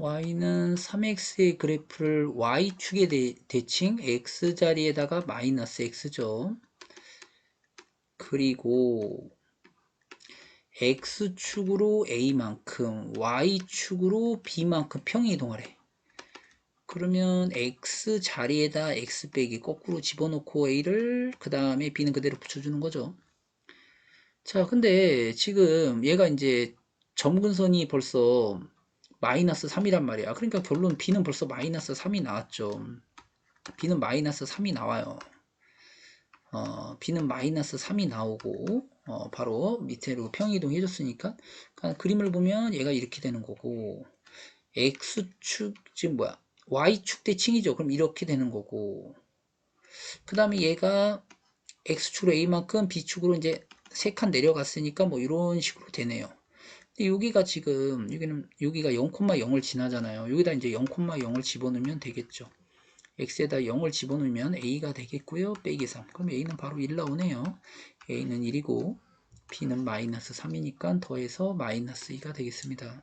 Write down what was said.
y는 3x의 그래프를 y축에 대, 대칭 x자리에다가 마이너스 x죠. 그리고 x축으로 a만큼 y축으로 b만큼 평이동하래. 그러면 x 자리에다 x 빼기 거꾸로 집어넣고 a를 그 다음에 b는 그대로 붙여주는 거죠. 자 근데 지금 얘가 이제 점근선이 벌써 마이너스 3이란 말이야. 그러니까 결론 b는 벌써 마이너스 3이 나왔죠. b는 마이너스 3이 나와요. 어, b는 마이너스 3이 나오고 어, 바로 밑으로 평이동 해줬으니까 그러니까 그림을 보면 얘가 이렇게 되는 거고 x축 지금 뭐야 y축 대칭이죠. 그럼 이렇게 되는 거고 그 다음에 얘가 x축으로 a만큼 b축으로 이제 세칸 내려갔으니까 뭐 이런 식으로 되네요. 근데 여기가 지금 여기는 여기가 0,0을 지나잖아요. 여기다 이제 0,0을 집어넣으면 되겠죠. x에다 0을 집어넣으면 a가 되겠고요. 빼기 3. 그럼 a는 바로 1 나오네요. a는 1이고 b는 마이너스 3이니까 더해서 마이너스 2가 되겠습니다.